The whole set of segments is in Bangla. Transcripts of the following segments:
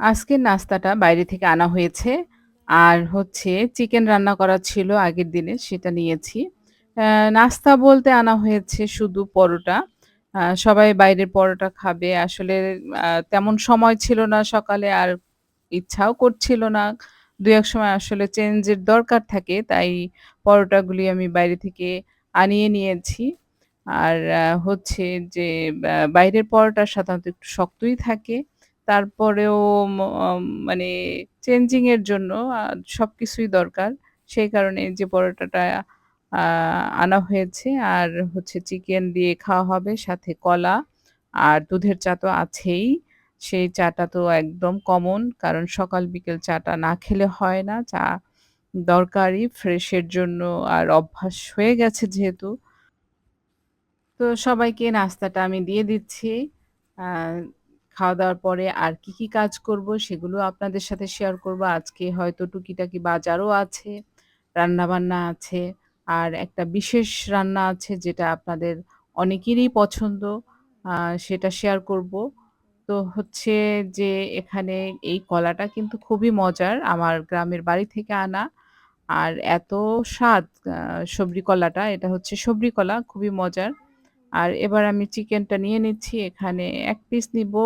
আজকের নাস্তাটা বাইরে থেকে আনা হয়েছে। আর হচ্ছে চিকেন রান্না করা ছিল আগের দিনে, সেটা নিয়েছি। নাস্তা বলতে আনা হয়েছে শুধু পরোটা। সবাই বাইরের পরোটা খাবে। আসলে তেমন সময় ছিল না সকালে আর ইচ্ছাও করছিল না। ২-১ সময় আসলে চেঞ্জের দরকার থাকে। তাই পরোটাগুলি আমি বাইরে থেকে আনিয়ে নিয়েছি। আর হচ্ছে যে বাইরের পরোটা সাধারণত একটু শক্তই থাকে। তারপরেও মানে চেঞ্জিং এর জন্য, আ, সবকিছুই দরকার। সেই কারণে যে পরোটাটা আনা হয়েছে আর হচ্ছে চিকেন দিয়ে খাওয়া হবে, সাথে কলা আর দুধের চা তো আছেই। সেই চাটা তো একদম কমন কারণ সকাল, বিকেল চাটা না খেলে হয় না। চা দরকারি ফ্রেশের জন্য আর অভ্যাস হয়ে গেছে যেহেতু। তো সবাইকে নাস্তাটা আমি দিয়ে দিচ্ছি। আ খাওয়া-দাওয়ার পরে আর কি, কি কাজ করব সেগুলো আপনাদের সাথে শেয়ার করব। আজকে হয়তো টুকিটাকি বাজারও আছে, রান্নাবান্না আছে। আর একটা বিশেষ রান্না আছে যেটা আপনাদের অনেকেরই পছন্দ। সেটা শেয়ার করব। তো হচ্ছে যে এখানে এই কলাটা কিন্তু খুবই মজার। আমার গ্রামের বাড়ি থেকে আনা। আর এত স্বাদ সবরি কলাটা। এটা হচ্ছে সবরি কলা, খুবই মজার। আর এবার আমি চিকেনটা নিয়ে নিচ্ছি। এখানে এক পিস নিবো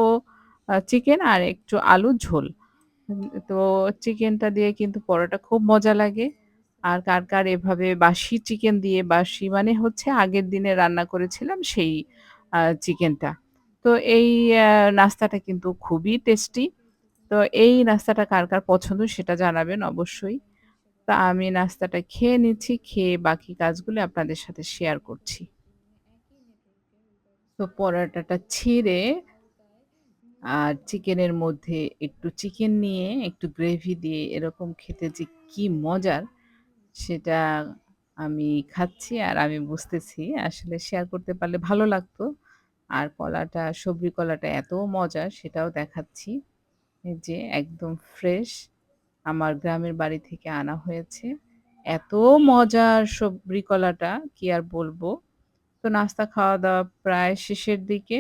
চিকেন আর একটু আলুর ঝোল। তো চিকেনটা দিয়ে কিন্তু পরোটা খুব মজা লাগে। আর কার, কার এভাবে বাসি চিকেন দিয়ে বাসি মানে হচ্ছে আগের দিনে রান্না করেছিলাম সেই চিকেনটা। তো এই নাস্তাটা কিন্তু খুবই টেস্টি। তো এই নাস্তাটা কার, কার পছন্দ সেটা জানাবেন অবশ্যই। তা আমি নাস্তাটা খেয়ে নিচ্ছি। খেয়ে বাকি কাজগুলো আপনাদের সাথে শেয়ার করছি। তো পরাটাটা ছিঁড়ে আর চিকেনের মধ্যে একটু চিকেন নিয়ে একটু গ্রেভি দিয়ে এরকম খেতে যে কি মজার, সেটা আমি খাচ্ছি আর আমি বুঝতেছি। আসলে শেয়ার করতে পারলে ভালো লাগতো। আর কলাটা সবরি কলাটা এত মজার, সেটাও দেখাচ্ছি। যে একদম ফ্রেশ আমার গ্রামের বাড়ি থেকে আনা হয়েছে। এত মজার সবরি কলাটা, কি আর বলব। তো নাস্তা খাওয়া-দাওয়া প্রায় শেষের দিকে।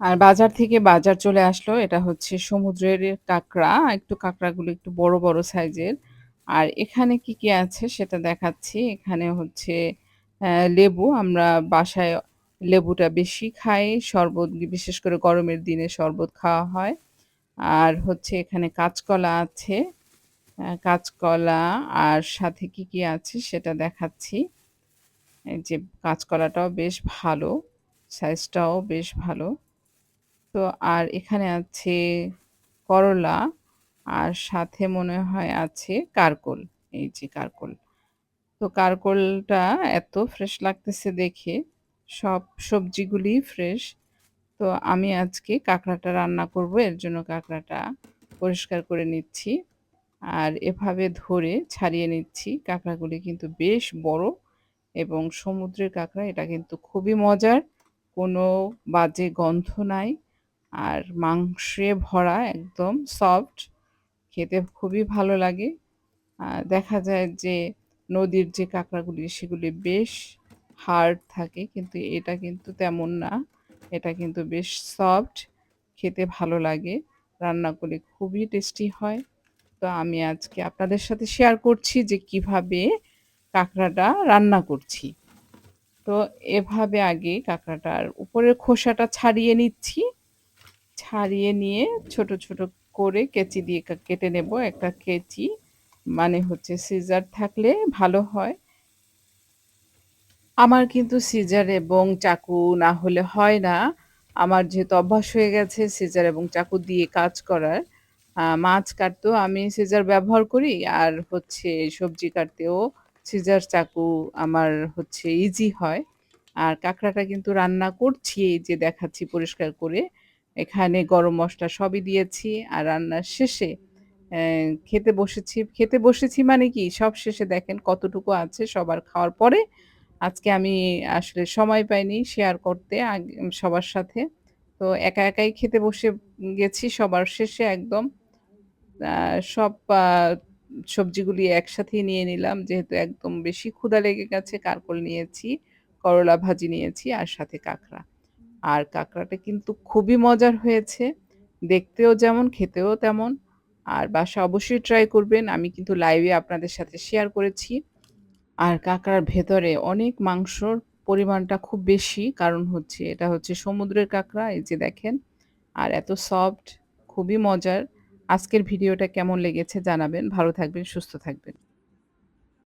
আর বাজার থেকে বাজার চলে আসলো। এটা হচ্ছে সমুদ্রের কাঁকড়া। একটু কাঁকড়াগুলো একটু বড়, বড় সাইজের। আর এখানে কি, কি আছে সেটা দেখাচ্ছি। এখানে হচ্ছে লেবু। আমরা বাসায় লেবুটা বেশি খাই। শরবত বিশেষ করে গরমের দিনে শরবত খাওয়া হয়। আর হচ্ছে এখানে কাঁচকলা আছে। কাঁচকলা আর সাথে কি, কি আছে সেটা দেখাচ্ছি। এই যে কাঁচকলাটাও বেশ ভালো। সাইজটাও বেশ ভালো। তো আর এখানে আছে করলা, আর সাথে মনে হয় আছে কারকোল। এই যে কারকোল। তো কারকোলটা এত ফ্রেশ লাগতেছে দেখে। সব সবজিগুলিই ফ্রেশ। তো আমি আজকে কাঁকড়াটা রান্না করব। এর জন্য কাঁকড়াটা পরিষ্কার করে নিচ্ছি। আর এভাবে ধরে ছাড়িয়ে নিচ্ছি। কাঁকড়াগুলি কিন্তু বেশ বড় এবং সমুদ্রের কাঁকড়া, এটা কিন্তু খুবই মজার। কোনো বাজে গন্ধ নাই। আর মাংসে ভরা, একদম সফট। খেতে খুবই ভালো লাগে। আ দেখা যায় যে নদীর যে কাঁকড়াগুলি, সেগুলি বেশ হার্ড থাকে। কিন্তু এটা কিন্তু তেমন না। এটা কিন্তু বেশ সফট। খেতে ভালো লাগে। রান্না করলে খুবই টেস্টি হয়। তো আমি আজকে আপনাদের সাথে শেয়ার করছি যে কীভাবে কাঁকড়াটা রান্না করছি। তো এভাবে আগে কাঁকড়াটার উপরের খোসাটা ছাড়িয়ে নিচ্ছি। ছাড়িয়ে নিয়ে ছোট, ছোট করে কেচি দিয়ে কেটে নেব। একটা কেচি মানে হচ্ছে সিজার থাকলে ভালো হয়। আমার কিন্তু সিজার এবং চাকু না হলে হয় না। আমার যেহেতু অভ্যাস হয়ে গেছে সিজার এবং চাকু দিয়ে কাজ করার। মাছ কাটতেও আমি সিজার ব্যবহার করি। আর হচ্ছে সবজি কাটতেও সিজার চাকু আমার হচ্ছে ইজি হয়। আর কাঁকড়াটা কিন্তু রান্না করছি এই যে দেখাচ্ছি পরিষ্কার করে। এখানে গরম মশলা সবই দিয়েছি। আর রান্নার শেষে খেতে বসেছি। খেতে বসেছি মানে কি সব শেষে দেখেন কতটুকু আছে সবার খাওয়ার পরে আজকে আমি আসলে সময় পাইনি শেয়ার করতে সবার সাথে। তো একা, একাই খেতে বসে গেছি সবার শেষে একদম। সব সবজিগুলি একসাথেই নিয়ে নিলাম। যেহেতু একদম বেশি ক্ষুধা লেগে গেছে কারকোল নিয়েছি, করলা ভাজি নিয়েছি আর সাথে কাঁকড়া। আর কাঁকড়াটা কিন্তু খুবই মজার হয়েছে। দেখতেও যেমন খেতেও তেমন। আর বাসা অবশ্যই ট্রাই করবেন। আমি কিন্তু লাইভে আপনাদের সাথে শেয়ার করেছি। আর কাঁকড়ার ভেতরে অনেক মাংসর পরিমাণটা খুব বেশি। কারণ হচ্ছে এটা হচ্ছে সমুদ্রের কাঁকড়া এই যে দেখেন। আর এত সফট খুবই মজার। আজকের ভিডিওটা কেমন লেগেছে জানাবেন। ভালো থাকবেন, সুস্থ থাকবেন।